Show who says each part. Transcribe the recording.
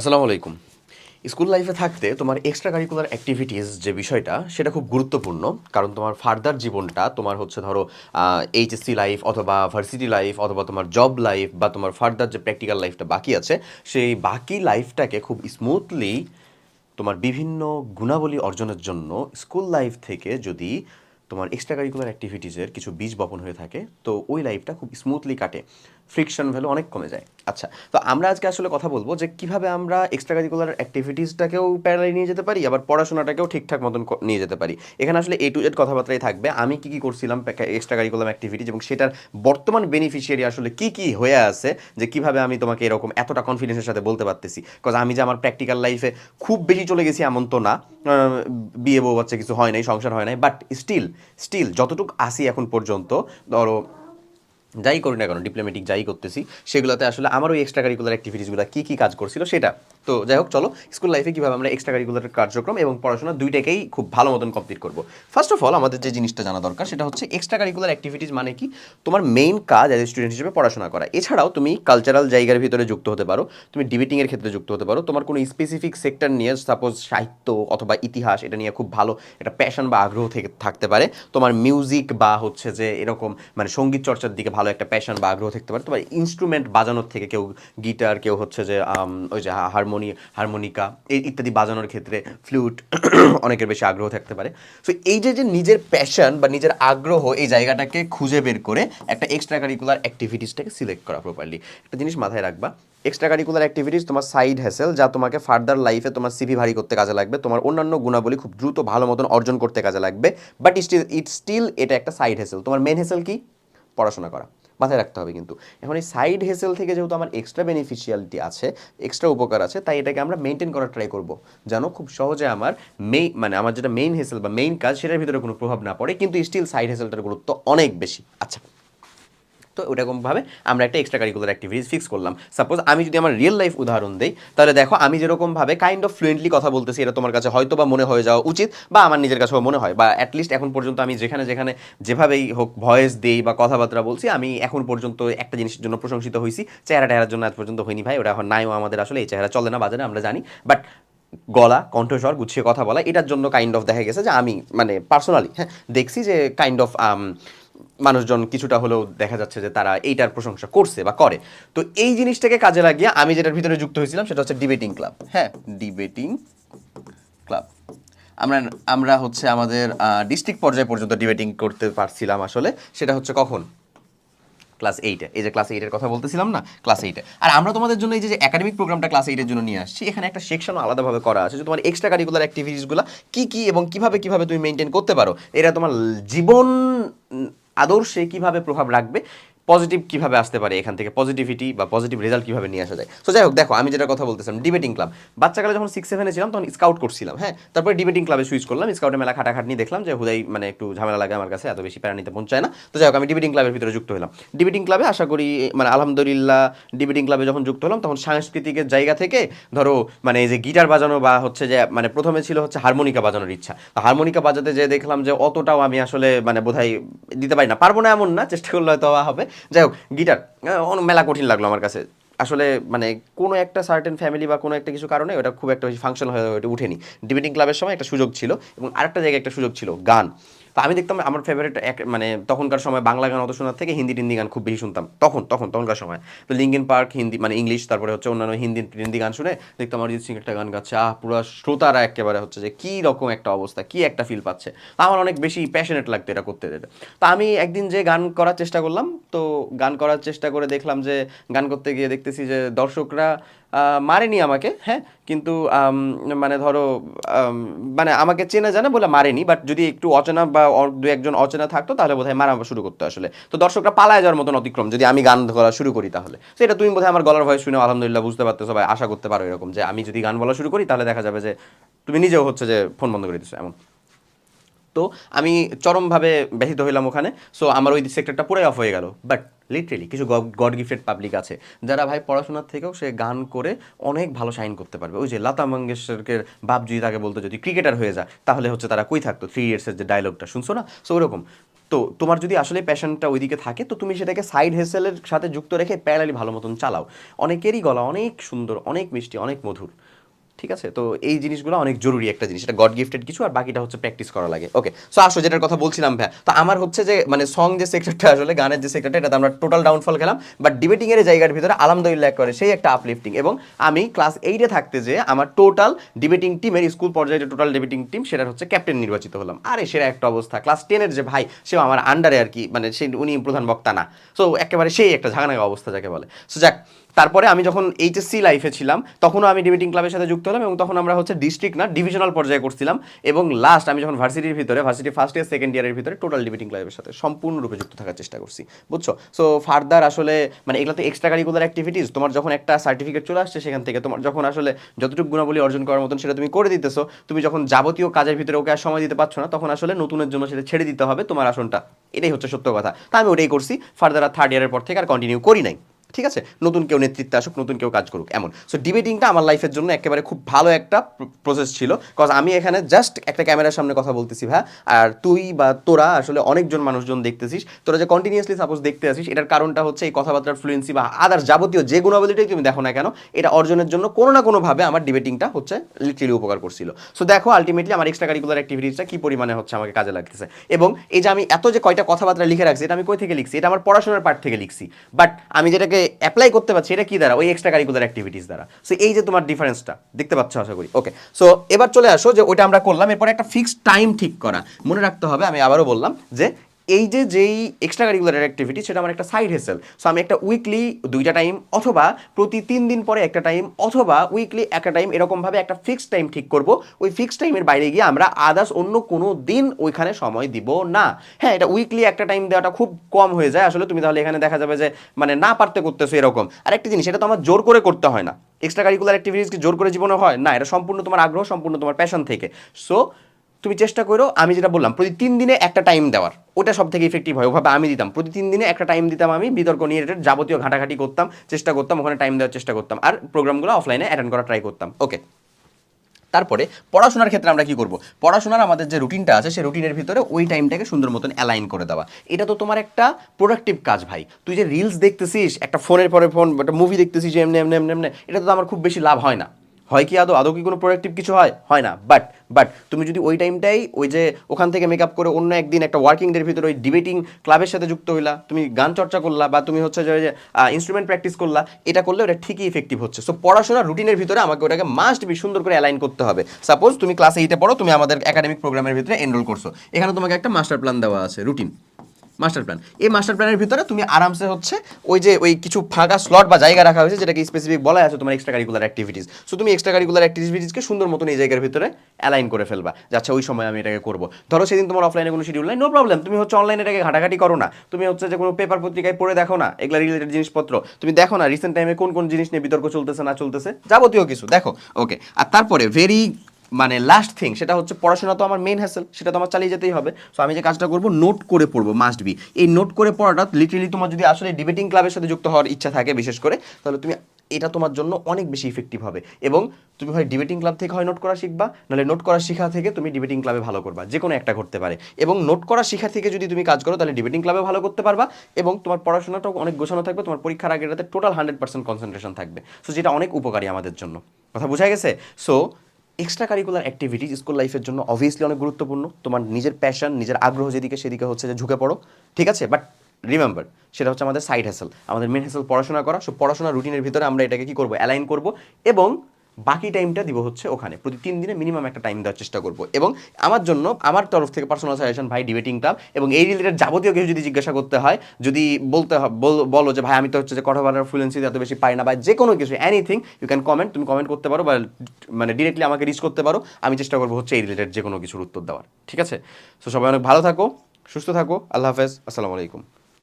Speaker 1: আসসালামু আলাইকুম। স্কুল লাইফে থাকতে তোমার এক্সট্রা কারিকুলার অ্যাক্টিভিটিস যে বিষয়টা, সেটা খুব গুরুত্বপূর্ণ। কারণ তোমার ফার্দার জীবনটা, তোমার হচ্ছে ধরো এইচএসসি লাইফ অথবা ভার্সিটি লাইফ অথবা তোমার জব লাইফ বা তোমার ফার্দার যে প্র্যাকটিক্যাল লাইফটা বাকি আছে, সেই বাকি লাইফটাকে খুব স্মুথলি তোমার বিভিন্ন গুণাবলী অর্জনের জন্য স্কুল লাইফ থেকে যদি তোমার এক্সট্রা কারিকুলার অ্যাক্টিভিটিসের কিছু বীজ বপন হয়ে থাকে, তো ওই লাইফটা খুব স্মুথলি কাটে। ফ্রিকশন ভ্যালু অনেক কমে যায়। আচ্ছা তো আমরা আজকে আসলে কথা বলব যে কীভাবে আমরা এক্সট্রা কারিকুলার অ্যাক্টিভিটিসটাকেও প্যারালাই নিয়ে যেতে পারি আবার পড়াশোনাটাকেও ঠিকঠাক মতন নিয়ে যেতে পারি। এখানে আসলে এ টু জেড কথাবার্তাই থাকবে। আমি কি কি করছিলাম এক্সট্রা কারিকুলার অ্যাক্টিভিটিস এবং সেটার বর্তমান বেনিফিশিয়ারি আসলে কি কি হয়ে আছে যে কীভাবে আমি তোমাকে এরকম এতটা কনফিডেন্সের সাথে বলতে পারতেছি? কজ আমি যে আমার প্র্যাকটিক্যাল লাইফে খুব বেশি চলে গেছি এমন তো না। বিয়ে বউ বাচ্চা কিছু হয় নাই, সংসার হয় নাই বাট স্টিল স্টিল যতটুকু আসি এখন পর্যন্ত, ধরো যাই করি না কেন ডিপ্লোমেটিক যাই করতেছি, সেগুলোতে আসলে আমার ওই এক্সট্রা কারিকুলার অ্যাক্টিভিটিসগুলো কী কী কাজ করছিল সেটা। তো যাই হোক, চলো স্কুল লাইফে কীভাবে আমরা এক্সট্রা কারিকুলার কার্যক্রম এবং পড়াশোনা দুইটাকেই খুব ভালো মতন কমপ্লিট করব। ফার্স্ট অফ অল আমাদের যে জিনিসটা জানা দরকার, সেটা হচ্ছে এক্সট্রা কারিকুলার অ্যাক্টিভিটিস মানে কি? তোমার মেইন কাজ অ্যাজ এ স্টুডেন্ট হিসেবে পড়াশোনা করা। এছাড়াও তুমি কালচারাল জায়গার ভিতরে যুক্ত হতে পারো, তুমি ডিবেটিংয়ের ক্ষেত্রে যুক্ত হতে পারো। তোমার কোনো স্পেসিফিক সেক্টর নিয়ে সাপোজ সাহিত্য অথবা ইতিহাস, এটা নিয়ে খুব ভালো একটা প্যাশন বা আগ্রহ থেকে থাকতে পারে। তোমার মিউজিক বা হচ্ছে যে এরকম মানে সংগীত চর্চার দিকে ভালো একটা প্যাশন বা আগ্রহ থাকতে পারে। তোমার ইনস্ট্রুমেন্ট বাজানোর থেকে কেউ গিটার কেউ হচ্ছে যে ওই যে হারমোনি হারমোনিকা এই ইত্যাদি বাজানোর ক্ষেত্রে ফ্লুট অনেকের বেশি আগ্রহ থাকতে পারে। সো এই যে যে নিজের প্যাশন বা নিজের আগ্রহ এই জায়গাটাকে খুঁজে বের করে একটা এক্সট্রা কারিকুলার অ্যাক্টিভিটিসটাকে সিলেক্ট করা প্রপারলি একটা জিনিস মাথায় রাখবা এক্সট্রা কারিকুলার অ্যাক্টিভিটিস তোমার সাইড হ্যাসেল যা তোমাকে ফার্দার লাইফে তোমার সিভি ভারী করতে কাজে লাগবে, তোমার অন্যান্য গুণাবলী খুব দ্রুত ভালো মতন অর্জন করতে কাজে লাগবে বাট স্টিল ইট স্টিল এটা একটা সাইড হ্যাসেল তোমার মেন হ্যাসেল কি? পড়াশোনা করা, মাথায় রাখতে হবে কিন্তু। এখন এই সাইড হেসেল থেকে যেহেতু আমার এক্সট্রা বেনিফিশিয়ালিটি আছে এক্সট্রা উপকার আছে, তাই এটাকে আমরা মেনটেন করার ট্রাই করব। যেন খুব সহজে আমার মেইন মানে আমার যেটা মেইন হেসেল বা মেইন কাজ, সেটার ভিতরে কোনো প্রভাব না পড়ে, কিন্তু স্টিল সাইড হেসেলটার গুরুত্ব অনেক বেশি। আচ্ছা। তো ওরকমভাবে আমরা একটা এক্সট্রা কারিকুলার অ্যাক্টিভিটিস ফিক্স করলাম। সাপোজ আমি যদি আমার রিয়েল লাইফ উদাহরণ দিই, তাহলে দেখো আমি যেরকমভাবে কাইন্ড অফ ফ্লুয়েন্টলি কথা বলতেছি, এটা তোমার কাছে হয়তো বা মনে হয়ে যাওয়া উচিত, বা আমার নিজের কাছেও মনে হয়, বা অ্যাটলিস্ট এখন পর্যন্ত আমি যেখানে যেখানে যেভাবেই হোক ভয়েস দিই বা কথাবার্তা বলছি, আমি এখন পর্যন্ত একটা জিনিসের জন্য প্রশংসিত হয়েছি। চেহারা টেহারার জন্য আজ পর্যন্ত হয়নি ভাই, ওটা এখন নাইও আমাদের আসলে, এই চেহারা চলে না বাজারে আমরা জানি। বাট গলা, কণ্ঠস্বর, গুছিয়ে কথা বলা, এটার জন্য কাইন্ড অফ দেখা গেছে যে আমি মানে পার্সোনালি হ্যাঁ দেখছি যে কাইন্ড অফ মানুষজন কিছুটা হলেও দেখা যাচ্ছে যে তারা এইটার প্রশংসা করছে বা করে। তো এই জিনিসটাকে কাজে লাগিয়ে আমি যেটার ভিতরে যুক্ত হয়েছিলাম সেটা হচ্ছে ডিবেটিং ক্লাব হ্যাঁ ডিবেটিং ক্লাব আমরা আমরা হচ্ছে আমাদের ডিস্ট্রিক্ট পর্যায়ে পর্যন্ত ডিবেটিং করতে পারছিলাম আসলে। সেটা হচ্ছে কখন? ক্লাস এইটে এই যে ক্লাস এইটের কথা বলতেছিলাম না? ক্লাস এইটে আর আমরা তোমাদের জন্য এই যে একাডেমিক প্রোগ্রামটা ক্লাস এইটের জন্য নিয়ে আসছি, এখানে একটা সেকশনও আলাদাভাবে করা আছে যে তোমার এক্সট্রা কারিকুলার অ্যাক্টিভিটিসগুলো কী কী এবং কীভাবে কীভাবে তুমি মেনটেন করতে পারো? এটা তোমার জীবন আদর্শে কীভাবে প্রভাব রাখবে পজিটিভ কীভাবে আসতে পারে এখান থেকে? পজিটিভিটি বা পজিটিভ রেজাল্ট কীভাবে নিয়ে আসা যায়? সো যাই হোক, দেখো, আমি যেটা কথা বলতেছিলাম ডিবেটিং ক্লাব বাচ্চাকালে যখন সিক্স সেভেনে ছিলাম, তখন স্কাউট করছিলাম হ্যাঁ? তারপরে ডিবেটিং ক্লাবে সুইচ করলাম স্কাউটে মেলা খাটাখাটনি দেখলাম যে হুদাই মানে একটু ঝামেলা লাগে আমার কাছে, এত বেশি প্যারা নিতে পৌঁছায় না। তো যাই হোক, আমি ডিবেটিং ক্লাবের ভিতরে যুক্ত হলাম। ডিবেটিং ক্লাবে আশা করি মানে আলহামদুলিল্লাহ ডিবেটিং ক্লাবে যখন যুক্ত হলাম, তখন সাংস্কৃতিকের জায়গা থেকে, ধরো মানে এই যে গিটার বাজানো বা হচ্ছে যে মানে প্রথমে ছিল হচ্ছে হারমোনিকা বাজানোর ইচ্ছা। হারমোনিকা বাজাতে যে দেখলাম যে অতটাও আমি আসলে মানে বোধহয় দিতে পারি না। পারব না এমন না, চেষ্টা করলে হয়তো হবে। যাই হোক, গিটার মেলা কঠিন লাগল আমার কাছে। আসলে মানে কোনো একটা সার্টেন ফ্যামিলি বা কোনো একটা কিছু কারণে ওটা খুব একটা বেশি ফাংশন হয়ে ওটা উঠেনি ডিবেটিং ক্লাবের সময় একটা সুযোগ ছিল এবং আরেকটা জায়গায় একটা সুযোগ ছিল, গান। তো আমি দেখতাম আমার ফেভারিট এক মানে তখনকার সময় বাংলা গান অত শোনার থেকে হিন্দি টিন্দি গান খুব বেশি শুনতাম। তখন তখন, তখনকার সময়। তো লিঙ্কিন পার্ক হিন্দি মানে ইংলিশ তারপরে হচ্ছে অন্যান্য হিন্দি হিন্দি গান শুনে দেখতাম অরিজিৎ সিং একটা গান গাচ্ছে, আহ, পুরো শ্রোতারা একেবারে হচ্ছে যে কী রকম একটা অবস্থা, কী একটা ফিল পাচ্ছে। আমার অনেক বেশি প্যাশনেট লাগতো এটা করতে যেতে তো আমি একদিন যে গান করার চেষ্টা করলাম, তো গান করার চেষ্টা করে দেখলাম যে, গান করতে গিয়ে দেখতেছি যে দর্শকরা মারেনি আমাকে হ্যাঁ? কিন্তু মানে ধরো মানে আমাকে চেনা জানে বলে মারেনি বাট যদি একটু অচেনা বা অ- দু একজন অচেনা থাকতো, তাহলে বোধহয় মারা শুরু করতো আসলে। তো দর্শকরা পালায় যাওয়ার মতন অতিক্রম, যদি আমি গান করা শুরু করি তাহলে। তো এটা তুমি বোধহয় আমার গলার ভয় শুনে আলহামদুলিল্লাহ বুঝতে পারতো সবাই আশা করতে পারো এরকম যে আমি যদি গান বলা শুরু করি, তাহলে দেখা যাবে যে তুমি নিজেও হচ্ছে যে ফোন বন্ধ করে দিচ্ছ এমন। তো আমি চরমভাবে ব্যথিত হইলাম ওখানে। সো আমার ওই সেক্টরটা পুরাই অফ হয়ে গেল। বাট লিটারেলি কিছু গড গিফটেড পাবলিক আছে। যারা ভাই পড়াশোনার থেকেও সে গান করে অনেক ভালো সাইন করতে পারবে। ওই যে লতা মঙ্গেশকরের বাপ যদি তাকে বলতো যদি ক্রিকেটার হয়ে যায় তাহলে হচ্ছে তারা কই থাকতো? থ্রি ইয়ার্সের যে ডায়লগটা শুনছো না? সো ওরকম। তো তোমার যদি আসলে প্যাশনটা ওইদিকে থাকে, তো তুমি সেটাকে সাইড হেসেলের সাথে যুক্ত রেখে প্যারালি ভালো মতন চালাও। অনেকেরই গলা অনেক সুন্দর, অনেক মিষ্টি, অনেক মধুর। ঠিক আছে? তো এই জিনিসগুলো অনেক জরুরি একটা জিনিস। এটা গড গিফটেড কিছু আর বাকিটা হচ্ছে প্র্যাকটিস করা লাগে। ওকে সো আসো, যেটার কথা বলছিলাম ভাই তো আমার হচ্ছে যে মানে সং যে সেক্টরটা আসলে গানের যে সেক্টরটা এটাতে আমরা টোটাল ডাউনফল খেলাম। বাট ডিবেটিং এর জায়গার ভিতরে আলহামদুলিল্লাহ করে সেই একটা আপলিফটিং এবং আমি ক্লাস এইটে থাকতে যে আমার টোটাল ডিবেটিং টিমের স্কুল পর্যায়ে যে টোটাল ডিবেটিং টিম সেটার হচ্ছে ক্যাপ্টেন নির্বাচিত হলাম। আরে সেটা একটা অবস্থা। ক্লাস টেনের যে ভাই, সেও আমার আন্ডারে আর কি মানে সে, উনি প্রধান বক্তা না। সো একেবারে সেই একটা ঝাগানাগা অবস্থা যাকে বলে। সো যাক তারপরে আমি যখন এইচএসসি লাইফে ছিলাম, তখনও আমি ডিবেটিং ক্লাবের সাথে যুক্ত হলাম এবং তখন আমরা হচ্ছে ডিস্ট্রিক্ট না ডিভিশনাল পর্যায়ে করছিলাম এবং লাস্ট আমি যখন ভার্সিটির ভিতরে ভার্সিটি ফার্স্ট ইয়ার সেকেন্ড ইয়ারের ভিতরে টোটাল ডিবেটিং ক্লাবের সাথে সম্পূর্ণরূপে যুক্ত থাকার চেষ্টা করছি। বুঝছ? সো ফার্দার আসলে মানে এগুলো তো এক্সট্রা কারিকুলার অ্যাক্টিভিটিস তোমার যখন একটা সার্টিফিকেট চলে আসছে সেখান থেকে, তোমার যখন আসলে যতটুকু গুণাবলী অর্জন করার মতন সেটা তুমি করে দিতেছো, তুমি যখন যাবতীয় কাজের ভিতরে ওকে আর সময় দিতে পারছ না, তখন আসলে নতুনের জন্য সেটা ছেড়ে দিতে হবে, তোমার আসনটা। এটাই হচ্ছে সত্য কথা। তা আমি ওটাই করছি ফার্দার আর থার্ড ইয়ারের পর থেকে আর কন্টিনিউ করি নাই। ঠিক আছে? নতুন কেউ নেতৃত্বে আসুক, নতুন কেউ কাজ করুক, এমন। সো ডিবেটিংটা আমার লাইফের জন্য একেবারে খুব ভালো একটা প্রসেস ছিল। কজ আমি এখানে জাস্ট একটা ক্যামেরার সামনে কথা বলতেছি, ভাই। আর তুই বা তোরা আসলে অনেকজন মানুষজন দেখতেছিস। তোরা যে কন্টিনিউয়াসলি সাপোজ দেখতে আসিস, এটার কারণটা হচ্ছে এই কথাবার্তার ফ্লুয়েন্সি বা আদার যাবতীয় যে গুণাবলীটাই তুমি দেখো না কেন, এটা অর্জনের জন্য কোনো না কোনোভাবে আমার ডিবেটিংটা হচ্ছে লিটারেলি উপকার করছিল। সো দেখো আলটিমেটলি আমার এক্সট্রা কারিকুলার অ্যাক্টিভিটিসটা কী পরিমাণে হচ্ছে আমাকে কাজে লাগতেছে। এবং এই যে আমি এত যে কয়টা কথাবার্তা লিখে রাখছি, এটা আমি কই থেকে লিখছি? এটা আমার পড়াশোনার পার্ট থেকে লিখছি। বাট আমি যেটাকে অ্যাপ্লাই করতে পারছি, এটা কি দ্বারা? ওই এক্সট্রা কারিকুলার অ্যাক্টিভিটিস দ্বারা। সো এই যে তোমার ডিফারেন্সটা দেখতে পাচ্ছ আশা করি। ওকে সো এবার চলে আসো যে ওইটা আমরা করলাম, এরপরে একটা ফিক্সড টাইম ঠিক করা। মনে রাখতে হবে, আমি আবারও বললাম যে এই যে যেই এক্সট্রা কারিকুলার অ্যাক্টিভিটি সেটা আমার একটা সাইড হেসেল সো আমি একটা উইকলি দুইটা টাইম অথবা প্রতি তিন দিন পরে একটা টাইম অথবা উইকলি একটা টাইম এরকমভাবে একটা ফিক্সড টাইম ঠিক করব। ওই ফিক্সড টাইমের বাইরে গিয়ে আমরা আদার্স অন্য কোনো দিন ওইখানে সময় দিব না। হ্যাঁ এটা উইকলি একটা টাইম দেওয়াটা খুব কম হয়ে যায়। আসলে তুমি তাহলে এখানে দেখা যাবে যে মানে না পারতে করতেছো এরকম। আর একটা জিনিস, এটা তো আমার জোর করে করতে হয় না। এক্সট্রা কারিকুলার অ্যাক্টিভিটিস কি জোর করে জীবনে হয়? না, এটা সম্পূর্ণ তোমার আগ্রহ, সম্পূর্ণ তোমার প্যাশন থেকে। সো তুমি চেষ্টা করো, আমি যেটা বললাম, প্রতি তিন দিনে একটা টাইম দেওয়ার। ওটা সব থেকে ইফেক্টিভ হয়। ওভাবে আমি দিতাম। প্রতি তিন দিনে একটা টাইম দিতাম আমি, বিতর্ক নিয়ে রিলেটেড যাবতীয় ঘাটাঘাটি করতাম, চেষ্টা করতাম, ওখানে টাইম দেওয়ার চেষ্টা করতাম। আর প্রোগ্রামগুলো অফলাইনে অ্যাটেন্ড করার ট্রাই করতাম। ওকে তারপরে পড়াশোনার ক্ষেত্রে আমরা কি করব? পড়াশোনার আমাদের যে রুটিনটা আছে, সেই রুটিনের ভিতরে ওই টাইমটাকে সুন্দর মতন অ্যালাইন করে দেওয়া। এটা তো তোমার একটা প্রোডাক্টিভ কাজ ভাই। তুই যে রিলস দেখতেছিস, একটা ফোনের পরে ফোন একটা মুভি দেখতেছিস, এমনি এমনি এমনি এমনি, এটা তো আমার খুব বেশি লাভ হয় না। হয় কি আদৌ আদৌ কি কোনো প্রোডাক্টিভ কিছু হয়? হয় না বাট বাট তুমি যদি ওই টাইমটাই ওই যে ওখান থেকে মেকআপ করে অন্য একদিন একটা ওয়ার্কিং ডের ভিতরে ওই ডিবেটিং ক্লাবের সাথে যুক্ত হইলা, তুমি গান চর্চা করলা বা তুমি হচ্ছে যে ইনস্ট্রুমেন্ট প্র্যাকটিস করলা, এটা করলে ওটা ঠিকই ইফেক্টিভ হচ্ছে। সো পড়াশোনা রুটিনের ভিতরে আমাকে ওটাকে মাস্ট বি সুন্দর করে অ্যালাইন করতে হবে। সাপোজ তুমি ক্লাস এইটে পড়ো, তুমি আমাদের একাডেমিক প্রোগ্রামের ভিতরে এনরোল করছ। এখানে তোমাকে একটা মাস্টার প্ল্যান দেওয়া আছে রুটিন মাস্টার প্ল্যান। এই মাস্টার প্ল্যানের ভিতরে তুমি আরামসে হচ্ছে ওই যে ওই কিছু ফাঁকা স্লট বা জায়গা রাখা হয়েছে যেটাকে স্পেসিফিক বলা আছে তোমার এক্সট্রা কারিকুলার অ্যাক্টিভিটিস সো তুমি এক্সট্রা কারিকুলার অ্যাক্টিভিটিসকে সুন্দর মতন এই জায়গার ভিতরে অ্যালাইন করে ফেলবা আচ্ছা ওই সময় আমি এটাকে করব। ধরো সেদিন তোমার অফলাইনে কোনো শিডিউল নাই নো প্রবলেম তুমি হচ্ছে অনলাইনে এটাকে ঘাটাঘাটি করো না। তুমি হচ্ছে যে কোনো পেপার পত্রিকায় পড়ে দেখো না, এগুলা রিলেটেড জিনিসপত্র। তুমি দেখো না রিসেন্ট টাইমে কোন কোন জিনিস নিয়ে বিতর্ক চলতেছে, না চলতেছে? যাবতীয় কিছু, দেখো। ওকে আর তারপরে ভেরি মানে লাস্ট থিং সেটা হচ্ছে পড়াশোনা তো আমার মেন হ্যাসেল সেটা তো আমার চালিয়ে যেতেই হবে। সো আমি যে কাজটা করব নোট করে পড়ব মাস্ট বি এই নোট করে পড়াটা লিটারেলি তোমার যদি আসলে ডিবেটিং ক্লাবের সাথে যুক্ত হওয়ার ইচ্ছা থাকে বিশেষ করে, তাহলে তুমি এটা তোমার জন্য অনেক বেশি ইফেক্টিভ হবে। এবং তুমি হয় ডিবেটিং ক্লাব থেকে হয় নোট করা শিখবা, নাহলে নোট করা শিখা থেকে তুমি ডিবেটিং ক্লাবে ভালো করবা, যে কোনো একটা করতে পারে। এবং নোট করা শিখা থেকে যদি তুমি কাজ করো, তাহলে ডিবেটিং ক্লাবে ভালো করতে পারবা। এবং তোমার পড়াশোনাটাও অনেক গোছানো থাকবে, তোমার পরীক্ষার আগে এটাতে টোটাল হান্ড্রেড পার্সেন্ট কনসেন্ট্রেশন থাকবে। সো যেটা অনেক উপকারী আমাদের জন্য। কথা বোঝা গেছে? So extra curricular activities school লাইফের জন্য অবভিয়াসলি অনেক গুরুত্বপূর্ণ। তোমার নিজের প্যাশন নিজের আগ্রহ যেদিকে সেদিকে হচ্ছে যে ঝুঁকে পড়ো, ঠিক আছে? বাট রিমেম্বার সেটা হচ্ছে আমাদের সাইড হ্যাসেল আমাদের মেন হ্যাসেল পড়াশোনা করা। সব পড়াশোনা রুটিনের ভিতরে আমরা এটাকে কী করব? অ্যালাইন করব এবং বাকি টাইমটা দিব হচ্ছে ওখানে। প্রতি তিন দিনে মিনিমাম একটা টাইম দেওয়ার চেষ্টা করব। এবং আমার জন্য, আমার তরফ থেকে পার্সোনাল সাজেশন ভাই ডিবেটিং ক্লাব এবং এই রিলেটেড যাবতীয় কিছু যদি জিজ্ঞাসা করতে হয়, যদি বলতে বলো যে, ভাই, আমি তো হচ্ছে যে কথাবার্তার ফ্লুয়েন্সি এত বেশি পাই না বা যে কোনো কিছু এনিথিং ইউ ক্যান কমেন্ট তুমি কমেন্ট করতে পারো বা মানে ডিরেক্টলি আমাকে রিচ করতে পারো। আমি চেষ্টা করব হচ্ছে এই রিলেটেড যে কোনো কিছুর উত্তর দেওয়ার। ঠিক আছে? সো সবাই অনেক ভালো থাকো, সুস্থ থাকো, আল্লাহ হাফেজ, আসসালামু আলাইকুম।